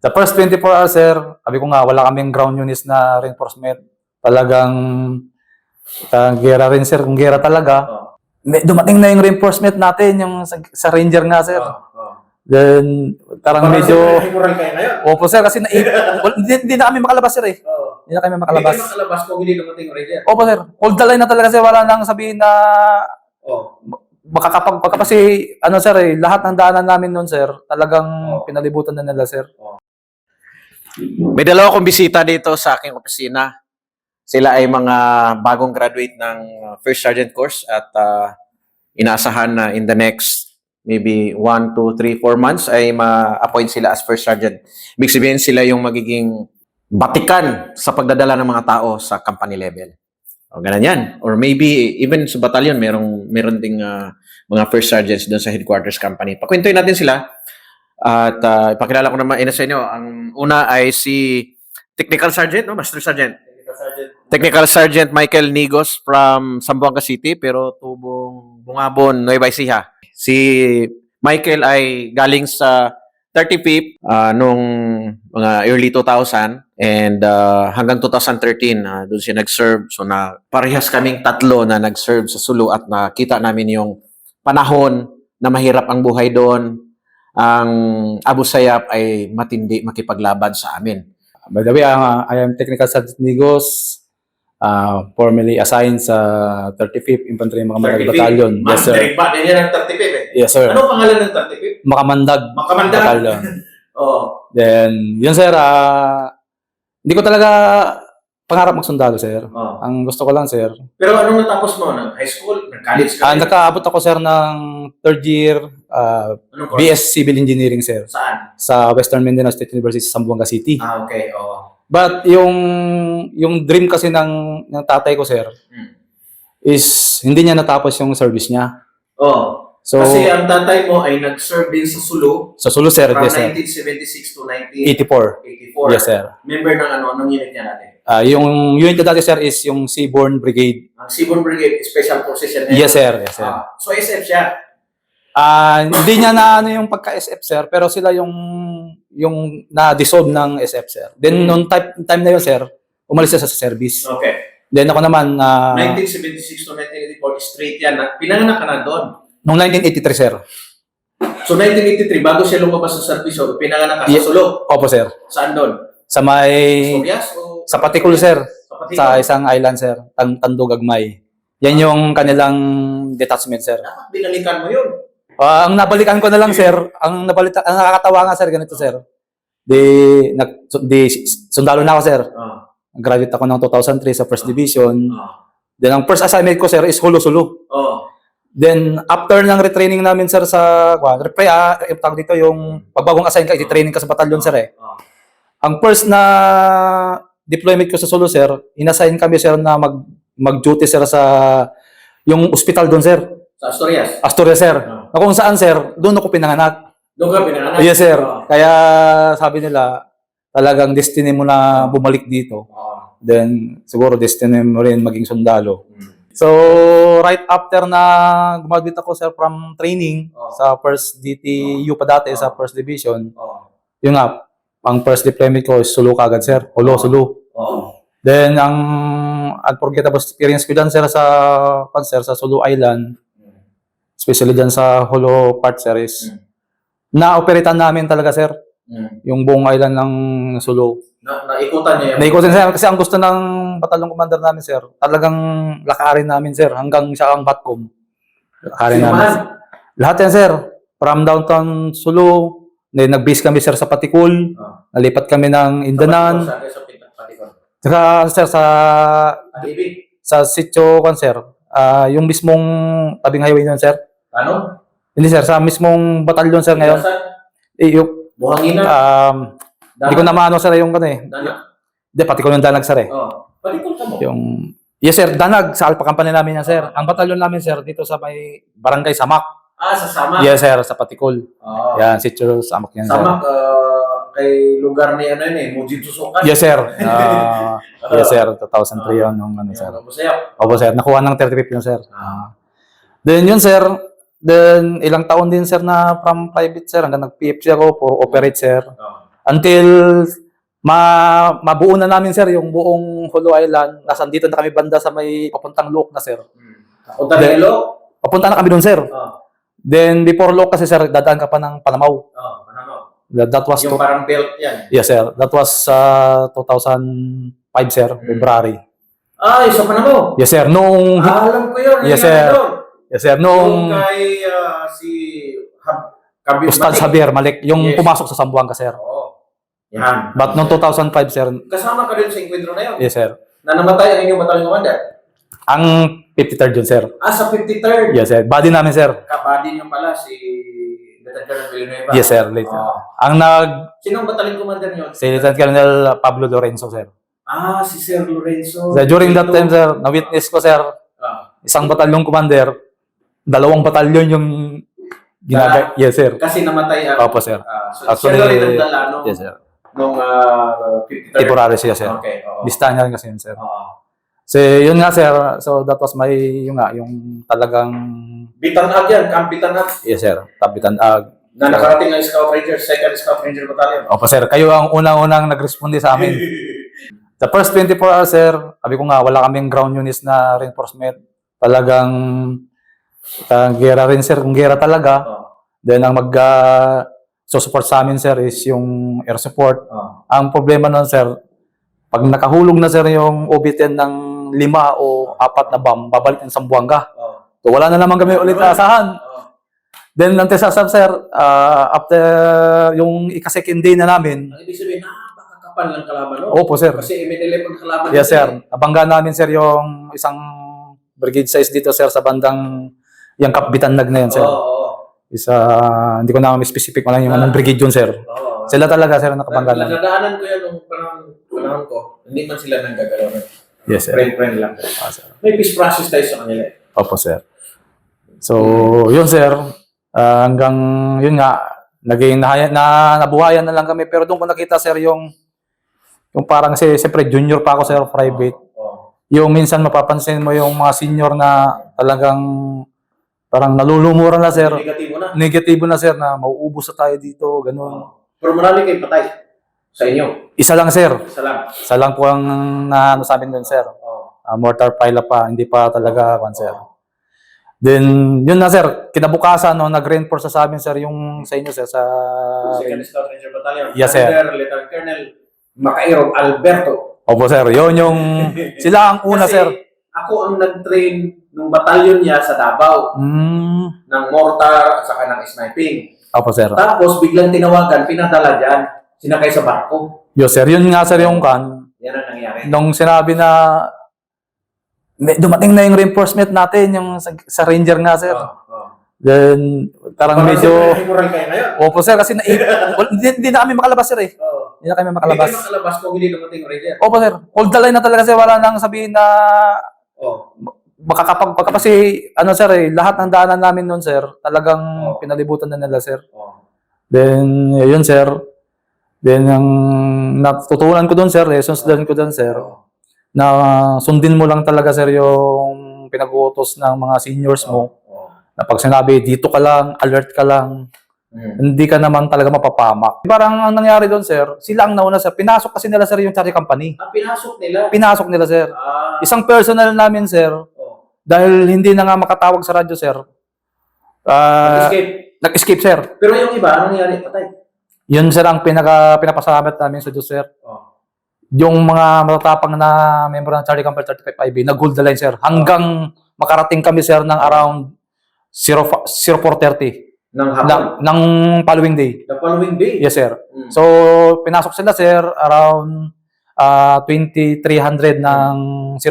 The first 24 hours, sir, sabi ko nga, wala kaming ground units na reinforcement. Talagang, uh, gera rin, sir. Kung gera talaga. Oh. Dumating na yung reinforcement natin, yung sa, sa Ranger nga, sir. Oh, oh. Then, parang Parang medyo... moral kayo ngayon. Opo, sir, kasi na, hindi, hindi na kami makalabas, sir, eh. Oo. Hindi na kami Hindi makalabas. kayo makalabas kung hindi dumating yung Ranger. Opo, sir. Hold the line na talaga, sir. Wala nang sabihin na Oh. makakapag, kasi, ano, sir, eh, lahat ng daanan namin noon, sir, talagang Oo. pinalibutan na nila, sir. May dalawa akong bisita dito sa aking opisina. Sila ay mga bagong graduate ng uh, First Sergeant course at uh, inaasahan na in the next maybe 1, 2, 3, 4 months ay ma-appoint sila as First Sergeant. Ibig sabihin sila yung magiging batikan sa pagdadala ng mga tao sa company level. O ganun yan. Or maybe even sa battalion, merong, meron ding uh, mga First Sergeants doon sa headquarters company. Pakwentuhin natin sila at uh, ipakilala ko naman ina sa inyo. Ang una ay si Technical Sergeant, no? Master Sergeant. Technical Sergeant. Technical Sergeant Michael Nigos from Zamboanga City pero tubong Bungabon, Nueva Ecija. Si Michael ay galing sa 35 ah, nung mga early 2000 and ah, hanggang 2013 ah, doon siya nag-serve. So na parehas kaming tatlo na nag-serve sa Sulu at nakita namin yung panahon na mahirap ang buhay doon. Ang Abu Sayyaf ay matindi makipaglaban sa amin. By the way, uh, I am Technical Sergeant Nigos, uh, formerly assigned sa 35th Infantry Makamandag 35. Battalion. Ma'am, Yes, sir. direct ba? Yan ang 35 eh. Yes, sir. Ano pangalan ng 35? Makamandag Makamandag. Battalion. Oo. Then, yun, sir, ah, hindi ko talaga pangarap magsundalo, sir. Oh. Ang gusto ko lang, sir, Pero anong natapos mo? Nag high school? Nag college ka? ah, nakaabot ako, sir, ng third year ah, Anong course? BS Civil Engineering, sir, Saan? sa Western Mindanao State University, Zamboanga City. Ah, okay. Oo. But yung yung dream kasi ng ng tatay ko sir Hmm. is hindi niya natapos yung service niya. Oo. So Kasi ang tatay mo ay nag-serve din sa Sulu sa Sulu sir, from yes sir. 1976 to 84. 1984. Yes sir. Member ng ano, anong unit niya natin? Ah, yung unit ko dati sir is yung Seaborn Brigade. Ang Seaborn Brigade Special Forces yan. Yes sir, yes sir. Ah, so SF siya. Ah, hindi niya na ano yung pagka-SF sir, pero sila yung yung na-dissolve ng SF sir. Then noong time, time na yun sir, umalis siya sa service. Okay. Then ako naman na 1976 to 1984, straight yan. Na- Pinanganak ka na doon. noong 1983 sir. So 1983, bago siya lumabas sa service, pinanganak ka sa. Sulu. Opo sir. Saan doon? Sa may Surias o? Sa Patikul sir. Sa sa isang island, sir. Tan Tandog Agmay. Yan yung kanilang detachment, sir. Dapat binalikan mo yun. Ah, ang nabalikan ko na lang, sir, ang nabalita, ang nakakatawa nga, sir, ganito, sir. Di, nag, di, sundalo na ako, sir. Ah. Graduate ako ng 2003 sa First Division. Ah. Then, ang first assignment ko, sir, is Hulu-Sulu. Oh. Then, after ng retraining namin, sir, sa, well, repre, ah, tawag dito, yung pagbagong assign ka, i-training ka sa batalyon, sir, eh. Ah. Ang first na deployment ko sa Sulu, sir, inassign kami, sir, na mag, mag-duty, sir, sa yung ospital doon, sir. Sa Asturias. Asturias, sir. Ah. Na kung saan, sir, doon ako pinanganak. Doon ka pinanganak. Yes, sir. Ah. Kaya sabi nila, talagang destiny mo na bumalik dito. Ah. Then, siguro destiny mo rin maging sundalo. Hmm. So, right after na gumaduate ako, sir, from training Oh. sa first DTU pa dati, sa first division, Oh. yun nga, ang first deployment ko is Sulu kagad, sir. Ulo, Sulu. Oh. Then, ang unforgettable experience ko dyan, sir, sa, pan, sir, sa Sulu Island, especially dyan sa Holo part, sir, is Mm. na-operatan namin talaga, sir, Hmm. yung buong island ng Sulu. Na, naikutan niya yung... Naikutin, sir, kasi ang gusto ng batalong commander namin, sir, talagang lakarin namin, sir, hanggang siya ang Batcom. Lakarin namin. Sinuman. Lahat yan, sir. From downtown Sulu, then nag-base kami, sir, sa Patikul, Ah. nalipat kami ng Indanan, Sa. Saka, sir, sa Alibi. sa sitio kan sir, ah yung mismong tabing highway nun sir. Ano? Hindi sir, sa mismong batalyon sir ngayon. Saan? Eh, yung, Buhangina. um, hindi ko na maano sir yung kan eh. Danak. Hindi, pati ko yung danag sir eh. Oh. Patikon ka mo. Yung, yes sir, danag sa Alpha Company namin yan sir. Ang batalyon namin sir, dito sa may barangay Samak. Ah, sa Samak. Yes sir, sa Patikul. Oh. Yan, sitio Samak yan sir. Samak, ah, kay lugar ni ano yun eh, Mujib Susukan. Yes sir. Ah, yes sir, 2003 yun nung ano sir. Ano po sa'yo? Opo sir, nakuha ng 35 yun sir. Ah. Then yun sir, then ilang taon din sir na from private sir hanggang nag-PFC ako for operate sir. Oh. Until ma mabuo na namin sir yung buong Holo Island. Nasaan dito na kami banda sa may papuntang Luok na sir. Punta na ilo? Papunta na kami doon sir. Then before Luok kasi sir, dadaan ka pa ng Panamaw. Ano? That, that was Yung to- parang belt yan. Yes sir. That was uh, 2005 sir, February. Ay, sa Panamo. Yes sir. Noong Ah, alam ko yun. Yes, sir. doon. Yes sir, Yung noong kay ah, si Hab Kabir Ustad. Javier Malik, yung Yes. pumasok sa Sambuanga sir. Oo. Yan. But noong 2005 sir, Kasama ka din sa encuentro na yun. yes sir. Na namatay ang inyong battalion commander. Ang 53rd yun sir. Ah, sa 53rd. Yes sir. Body namin sir. Kabady niyo pala si Villanueva. Yes sir. Late. Oo. Ang nag Sinong battalion commander niyo? si Lieutenant Colonel Pablo Lorenzo sir. Ah, si Sir Lorenzo. So, during that time sir, na-witness ko sir, Ah, isang batalyong commander, dalawang batalyon yung ginaga. Yes sir. kasi namatay ang... Opo sir. Ah, so, Actually, siya na rin ang dala nung, Yes sir. nung ah, 53rd. Temporary siya sir. Okay, oo. Lista niya rin kasi yun sir. Oo. So yun nga sir, so that was my, yung nga, yung talagang, Bitanag yan, Camp Bitanag. yes sir, tabitan ag. Na nakarating ng Scout Ranger, 2nd Scout Ranger Battalion. Opo sir, kayo ang unang-unang nag-responde sa amin. The first 24 hours, sir, sabi ko nga, wala kaming ground units na reinforcement. Talagang uh, gera rin, sir. Kung gera talaga, Oo. then ang mag uh, support sa amin, sir, is yung air support. Oo. Ang problema nun, sir, pag nakahulog na, sir, yung OB-10 ng lima o apat na bomb, babalik ng Sambuanga. Oo. So, wala na naman kami ulit asahan. Then, nang tesasab, sir, uh, after yung ika-second day na namin, Ang ibig sabihin, napakakapal ng kalaban, no? opo, sir. Kasi MNLF ang kalaban. Yes, sir. eh. Nabangga namin, sir, yung isang brigade size dito, sir, sa bandang yung Kapbitanag na yun, sir. Oo, oo. Isa, hindi ko na specific ko lang yung Ah. anong brigade yun, sir. Oo. Sila talaga, sir, ang nakabangga namin. Nadaanan ko yan nung panahon, panahon ko. Hindi man sila nang gagalaw. Yes, sir. Friend-friend lang. Ah, sir. May peace process tayo sa kanila. eh. Opo, sir. So, yun, sir. Ah, hanggang, yun nga, naging nahaya, na, nabuhayan na lang kami. Pero doon ko nakita, sir, yung, yung parang, si, siyempre, junior pa ako, sir, private. Yung minsan mapapansin mo yung mga senior na talagang parang nalulumura na sir. Negatibo na. Negatibo na sir na mauubos na tayo dito, ganun. Pero marami kayo patay sa inyo. Isa lang sir. Isa lang. Isa lang po ang na ano sa amin doon sir. Ah, mortar pile pa, hindi pa talaga kwan sir. Then, yun na sir, kinabukasan no, nag-reinforce sa amin sir yung sa inyo sir sa Second Scout Ranger Battalion. Yes, sir. Under Lieutenant Colonel Makairog Alberto. Opo sir, yun yung sila ang una Kasi sir. ako ang nag-train ng batalyon niya sa Davao Mm, ng mortar at saka ng sniping. opo sir. Tapos biglang tinawagan, pinadala dyan, sinakay sa barko. Yo sir, yun nga sir yung kan, Yan ang nangyari. nung sinabi na dumating na yung reinforcement natin, yung sa, sa Ranger nga, sir. Oo, oo. Then, parang Parang medyo... moral kayo ngayon. Opo, sir, kasi na, wal- hindi, hindi na kami makalabas, sir, eh. Oo. Hindi na kami Hindi makalabas. kayo makalabas kung hindi dumating Ranger. Opo, sir. Hold the line na talaga, sir. Wala nang sabihin na Oo. makakapag... Baka kasi, ano, sir, eh, lahat ng daanan namin noon, sir, talagang Oo. pinalibutan na nila, sir. Oo. Then, yun, sir. Then, ang natutunan ko doon, sir, lessons learned ko doon, sir, Oo. Na sundin mo lang talaga, sir, yung pinag-uutos ng mga seniors mo. Oo. na pag sinabi, dito ka lang, alert ka lang, Mm. hindi ka naman talaga mapapamak. Parang ang nangyari doon, sir, sila ang nauna, sir. Pinasok kasi nila, sir, yung charity company. Ah, pinasok nila. Pinasok nila, sir. Ah. Isang personal namin, sir, Oo. dahil hindi na nga makatawag sa radyo, sir. ah, Escape. nag-escape, sir. Pero yung iba, ano nangyari? Patay. Yun, sir, ang pinaka, pinapasalamat namin sa Diyos, sir. Oo. Yung mga matatapang na member ng Charlie Company 35IB, nag-hold the line, sir. Hanggang makarating kami, sir, ng around 0, 0430 Ng hapon. ng, ng following day. The following day. Yes, sir. Mm. So, pinasok sila, sir, around ah 2300 ng 06.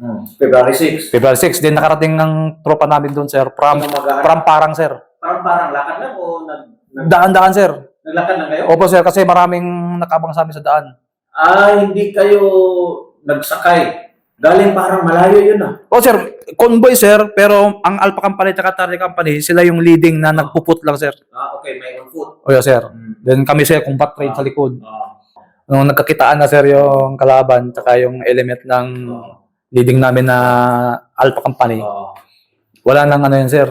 Mm. February 6. February 6. Then, nakarating ng tropa namin doon, sir, from, from Parang, sir. Parang parang lakad lang o nag, nag, Daan-daan, sir. naglakad lang kayo? Opo, sir, kasi maraming nakabang sa amin sa daan. Ah, hindi kayo nagsakay. Galing parang malayo yun ah. O, sir, convoy, sir, pero ang Alpha Company at Tarry Company, sila yung leading na nagpuput lang, sir. Ah, okay, may on foot. O, yes, sir. Mm. Then kami, sir, combat train sa likod. Ah. Nung nagkakitaan na, sir, yung kalaban, tsaka yung element ng Oo. leading namin na Alpha Company, Oo. wala nang ano yun, sir.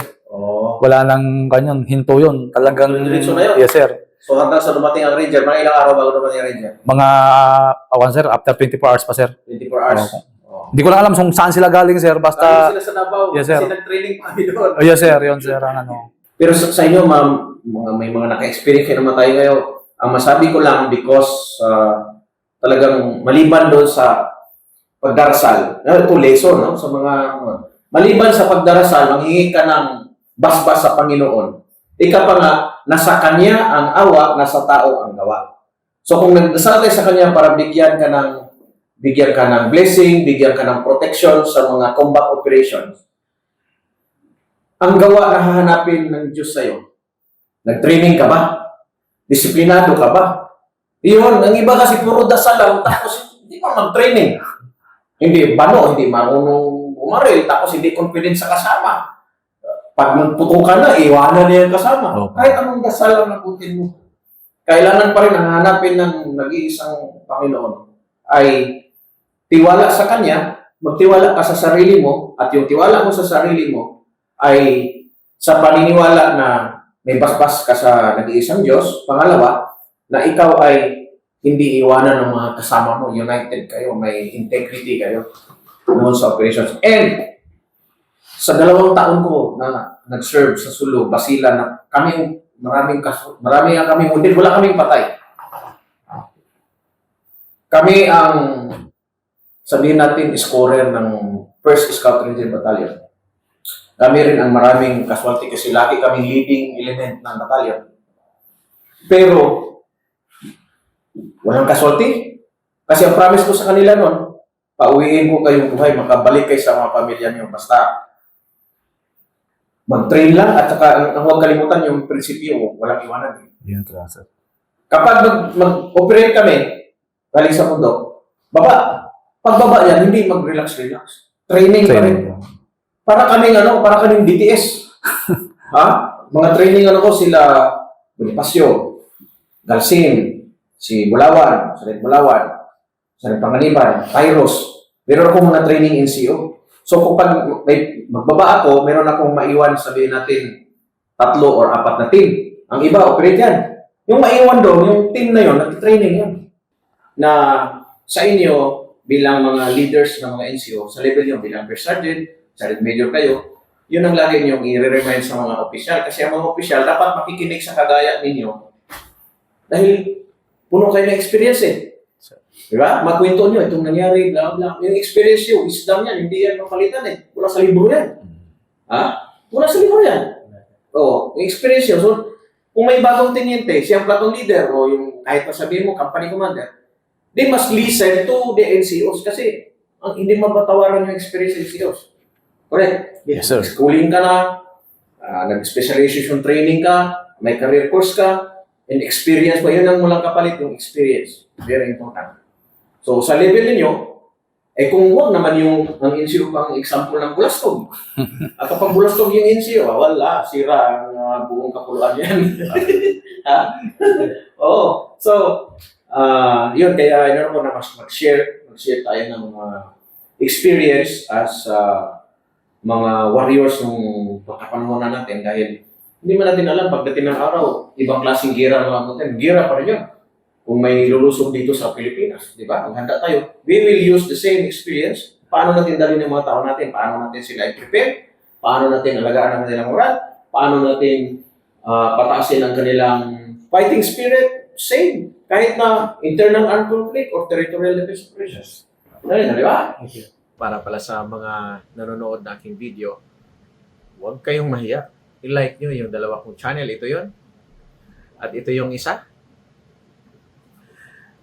Wala nang kanyang hinto yun. Talagang, Diretso na yun. yes sir. So hanggang sa dumating ang Ranger, mga ilang araw bago dumating ang Ranger? Mga, awan sir, after 24 hours pa sir. 24 hours. Oo. Oh. Hindi ko lang alam kung saan sila galing sir, Galing basta, sila sa Davao Yes, sir. kasi nag-training pa kami doon. oh, yes sir, yun sir, ang ano. Pero sa, sa inyo, ma'am, mga, may mga naka-experience naman tayo ngayon. Ang masabi ko lang because uh, talagang maliban doon sa pagdarasal, ito lesson no? sa mga, mga maliban sa pagdarasal, manghingi ka ng basbas sa Panginoon. Ika pa nga, nasa Kanya ang awa, nasa tao ang gawa. So kung nagdasal tayo sa Kanya para bigyan ka ng bigyan ka ng blessing, bigyan ka ng protection sa mga combat operations, ang gawa na hahanapin ng Diyos sa'yo. Nag-training ka ba? Disiplinado ka ba? Iyon, ang iba kasi puro dasal lang, tapos hindi pa mag-training. Hindi bano, hindi marunong bumaril, tapos hindi confident sa kasama. Pag magputukan na, iwanan niya yung kasama. Opo. Kahit anong dasal lang nabutin mo. Kailangan pa rin ang hanapin ng nag-iisang Panginoon ay tiwala sa Kanya, magtiwala ka sa sarili mo, at yung tiwala mo sa sarili mo ay sa paniniwala na may basbas ka sa nag-iisang Diyos. Pangalawa, na ikaw ay hindi iwanan ng mga kasama mo. United kayo, may integrity kayo noon sa operations. And sa dalawang taon ko na nag-serve sa Sulu, Basila, na kami maraming kaso, marami ang kami wounded, wala kaming patay. Kami ang sabihin natin scorer ng First Scout Ranger Battalion. Kami rin ang maraming casualty kasi lagi kaming leading element ng battalion. Pero walang casualty. Kasi ang promise ko sa kanila noon, pauwiin ko kayong buhay, makabalik kayo sa mga pamilya niyo. Basta mag-train lang at saka ang, ang huwag kalimutan yung prinsipyo, walang iwanan. Yun talaga sir. Kapag mag, mag-operate kami, galing sa mundo, baba, pagbaba yan, hindi mag-relax-relax. Training pa rin. Training. Para kaming ano, para kaming BTS. ha? Mga training ano ko sila Bonifacio, Galsin, si Bulawan, Salit Bulawan, Salit Panganiban, Kairos. Meron akong mga training NCO. So kung pag may magbaba ako, meron akong maiwan sabihin natin tatlo or apat na team. Ang iba, operate yan. Yung maiwan doon, yung team na yun, nag-training yun. Na sa inyo, bilang mga leaders ng mga NCO, sa level nyo, bilang first sergeant, sergeant major kayo, yun ang lagi niyong i-remind sa mga opisyal. Kasi ang mga opisyal, dapat makikinig sa kagaya ninyo dahil puno kayo ng experience eh. Di ba? Magkwento nyo, itong nangyari, bla bla. Yung experience nyo, wisdom yan, hindi yan mapalitan eh. Wala sa libro yan. Ha? Wala sa libro yan. Oo, yung experience nyo. So, kung may bagong teniente, siyang platong leader, o yung kahit na sabihin mo, company commander, they must listen to the NCOs kasi ang hindi mapatawaran yung experience ng NCOs. Correct? Yes, sir. Schooling ka na, ah, nag-specialization training ka, may career course ka, and experience mo, yun ang mulang kapalit, yung experience. Very important. So, sa level ninyo, eh kung wag naman yung ang NCO pang example ng bulastog. At kapag bulastog yung NCO, ah, wala, sira ang ah, buong kapuluan yan. ha? Oo. So, ah yun, kaya ano ko na mas mag-share, mag-share tayo ng mga experience as ah, mga warriors ng pagkapanahon na natin dahil hindi man natin alam pagdating ng araw, ibang klaseng gira ang mga natin. Gira pa rin yun. Kung may lulusog dito sa Pilipinas, di ba? Kung handa tayo, we will use the same experience. Paano natin dalhin yung mga tao natin? Paano natin sila i-prepare? Paano natin alagaan ang kanilang moral? Paano natin ah, pataasin ang kanilang fighting spirit? Same. Kahit na internal armed conflict or territorial defense operations. Ano yun, di ba? Para pala sa mga nanonood ng aking video, huwag kayong mahiya. I-like nyo yung dalawa kong channel. Ito yon At ito yung isa.